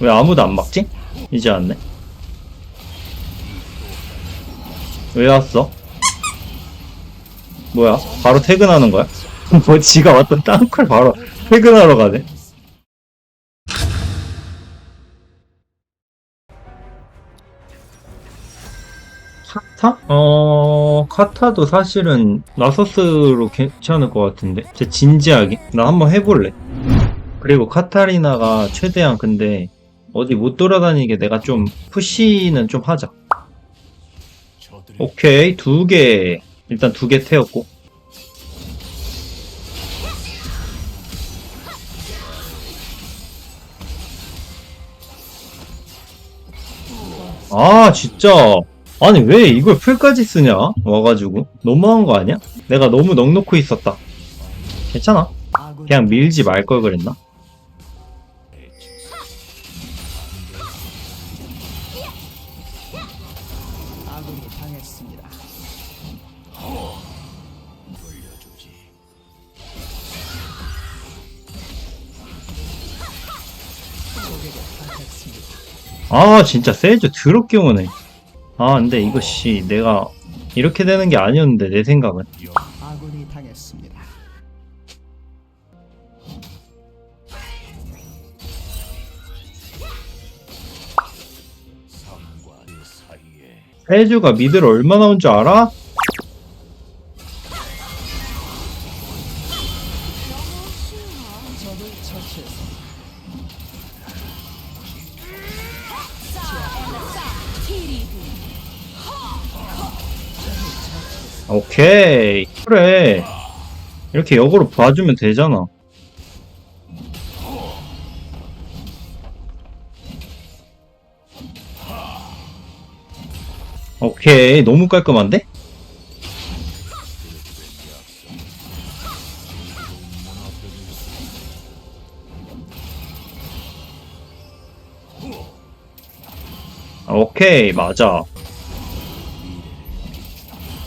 왜 아무도 안 막지? 이제 왔네. 왜 왔어? 뭐야? 바로 퇴근하는 거야? 뭐 지가 왔던 땅굴 바로 퇴근하러 가네. 카타? 어, 카타도 사실은 나서스로 괜찮을 것 같은데. 진짜 진지하게. 나 한번 해볼래. 그리고 카타리나가 최대한 근데 어디 못 돌아다니게 내가 좀 푸시는 좀 하자. 오케이, 두 개. 일단 두 개 태웠고. 아, 진짜. 아니, 왜 이걸 풀까지 쓰냐? 와가지고. 너무한 거 아니야? 내가 너무 넉넉히 있었다. 괜찮아. 그냥 밀지 말 걸 그랬나? 아, 진짜 세주 더럽게 오네. 아, 근데 이거 씨, 내가 이렇게 되는 게 아니었는데, 내 생각은. 아군이 당했습니다. 세주가 미드를 얼마나 온 줄 알아? 오케이. 그래. 이렇게 역으로 봐주면 되잖아. 오케이. 너무 깔끔한데? 오케이. 맞아.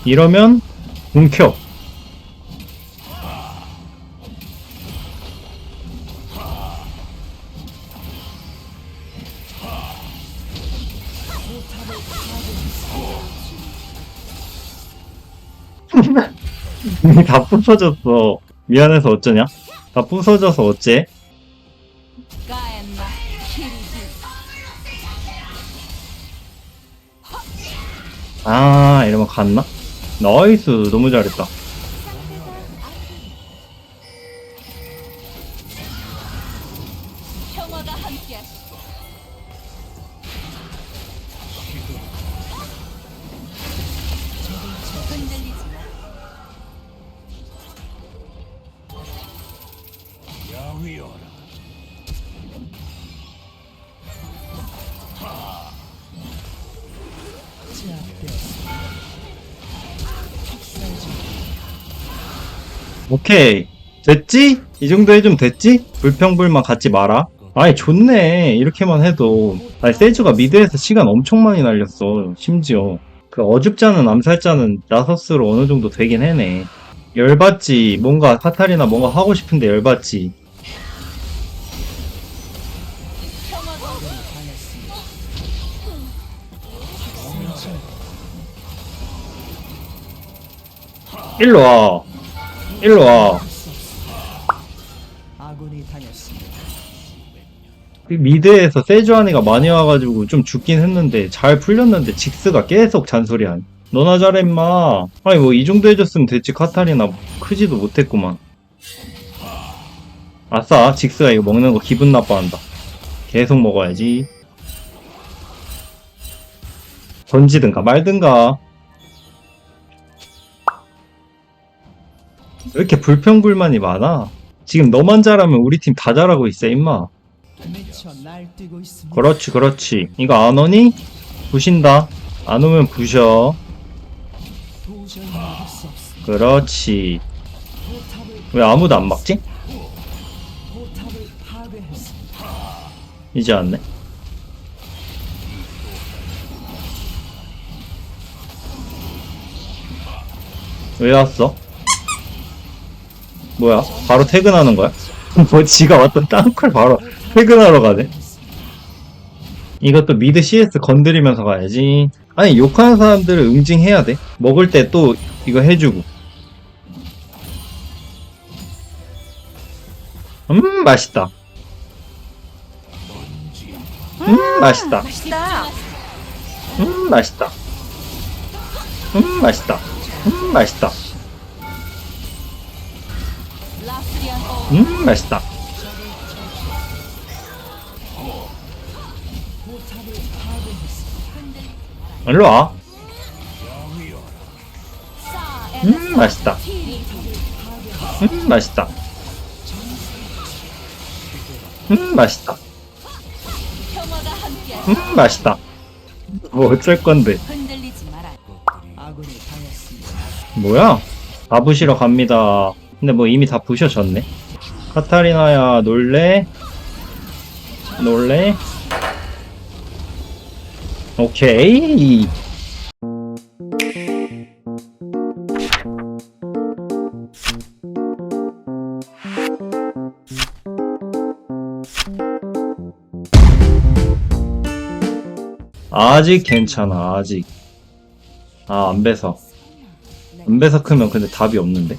이러면 공켜. 이미 다 부서졌어. 미안해서 어쩌냐? 다 부서져서 어째? 아, 이러면 갔나? 나이스, 너무 잘했다. 오케이. 됐지? 이 정도 해주면 됐지? 불평불만 갖지 마라. 아이, 좋네. 이렇게만 해도. 아니, 세주가 미드에서 시간 엄청 많이 날렸어. 심지어. 그 어줍지 않은 암살자는 라서스로 어느 정도 되긴 해네. 열받지. 뭔가 카타리나 뭔가 하고 싶은데 열받지. 평화가 당했습니다. 일로 와. 일로 와. 아군이 당했습니다. 이 미드에서 세주아니가 많이 와가지고 좀 죽긴 했는데 잘 풀렸는데 직스가 계속 잔소리하네. 너나 잘해 임마. 아니 뭐 이 정도 해줬으면 됐지 카타리나 크지도 못했구만. 아싸 직스가 이거 먹는 거 기분 나빠한다. 계속 먹어야지. 던지든가 말든가. 왜 이렇게 불평불만이 많아? 지금 너만 잘하면 우리 팀 다 잘하고 있어 임마. 그렇지, 그렇지. 이거 안 오니? 부신다. 안 오면 부셔. 그렇지. 왜 아무도 안 막지? 이제 왔네. 왜 왔어? 뭐야? 바로 퇴근하는 거야? 뭐 지가 왔던 땅굴 바로 퇴근하러 가네? 이것도 미드 CS 건드리면서 가야지. 아니, 욕하는 사람들을 응징해야 돼. 먹을 때 또 이거 해주고. 음, 맛있다. 음, 맛있다. 맛있다. 음, 맛있다. 음, 맛있다. 음, 맛있다. 음, 맛있다. 포탑을 파괴했습니다. 일로 와. 싸. 음, 맛있다. 음, 맛있다. 음, 맛있다. 음, 맛있다. 뭐 어쩔 건데. 뭐야? 다 부시러 갑니다. 근데 뭐 이미 다 부셔졌네. 카타리나야, 놀래? 놀래? 오케이. 아직 괜찮아, 아직. 아, 안 배서. 안 배서 크면 근데 답이 없는데?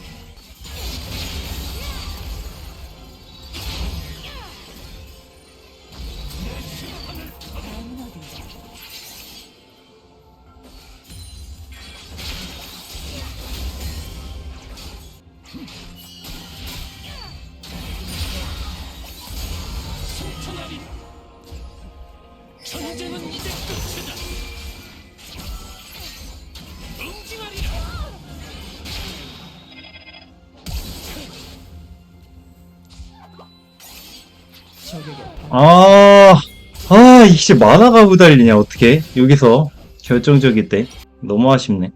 아, 아, 이게 만화가 후달리냐, 어떻게? 여기서 결정적일 때. 너무 아쉽네.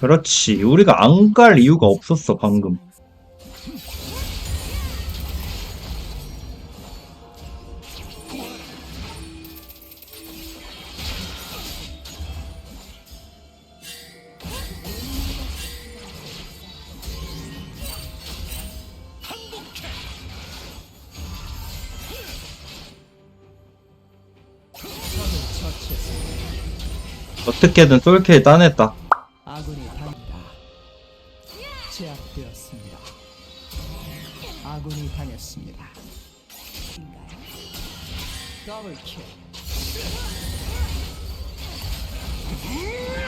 그렇지. 우리가 안갈 이유가 없었어, 방금. 어떻게든 솔킬 따냈다. 아군이 당했다. 제압되었습니다. 아군이 당했습니다. 더블 킬.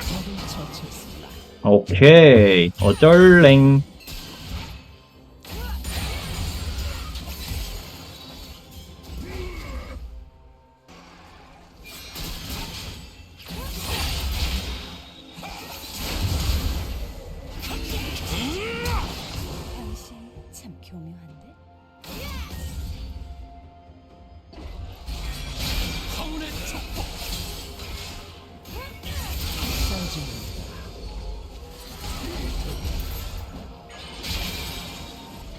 적을 처치했습니다. 오케이. 어쩔랭.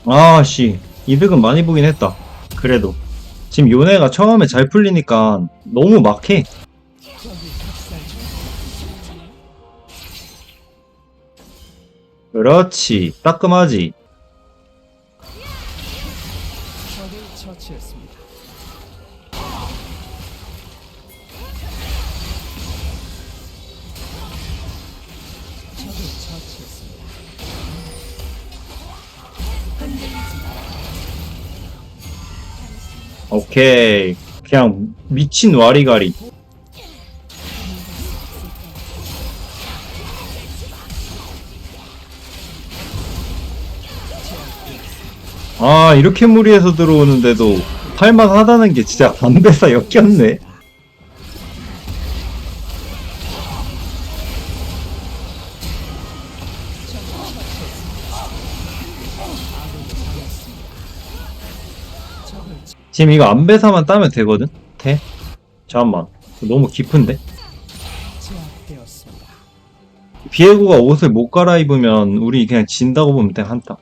아씨. 이득은 많이 보긴 했다. 그래도. 지금 요네가 처음에 잘 풀리니까 너무 막해. 그렇지. 따끔하지. 오케이. 그냥 미친 와리가리. 아, 이렇게 무리해서 들어오는데도 할만 하다는 게 진짜 반배사 역겹네. 지금 이거 안배사만 따면 되거든? 돼? 잠깐만. 너무 깊은데? 비에고가 옷을 못 갈아입으면 우리 그냥 진다고 보면 돼, 한타.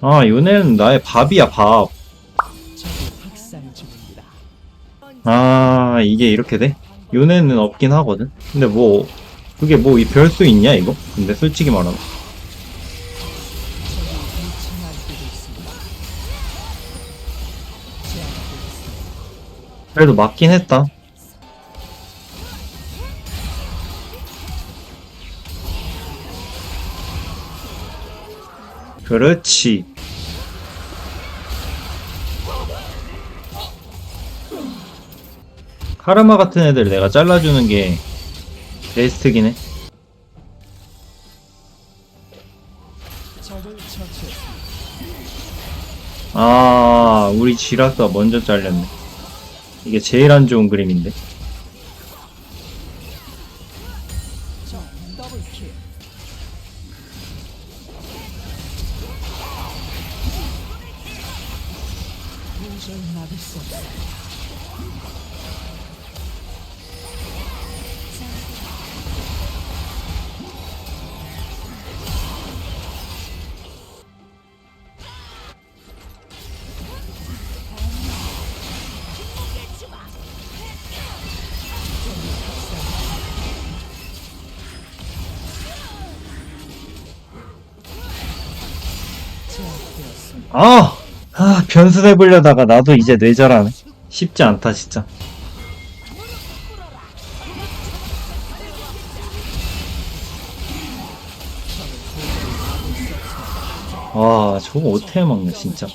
아 요네는 나의 밥이야 밥. 아 이게 이렇게 돼? 요네는 없긴 하거든. 근데 뭐 그게 뭐이별수 있냐 이거? 근데 솔직히 말하면. 그래도 맞긴 했다. 그렇지. 카르마 같은 애들 내가 잘라주는 게 베스트긴 해. 아, 우리 지라스가 먼저 잘렸네. 이게 제일 안 좋은 그림인데. 아! 아, 변수 내보려다가 나도 이제 뇌절하네. 쉽지 않다, 진짜. 와, 저거 어떻게 먹냐, 진짜.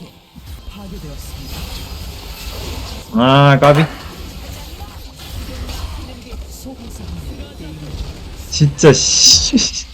아, 까비. 진짜, 씨.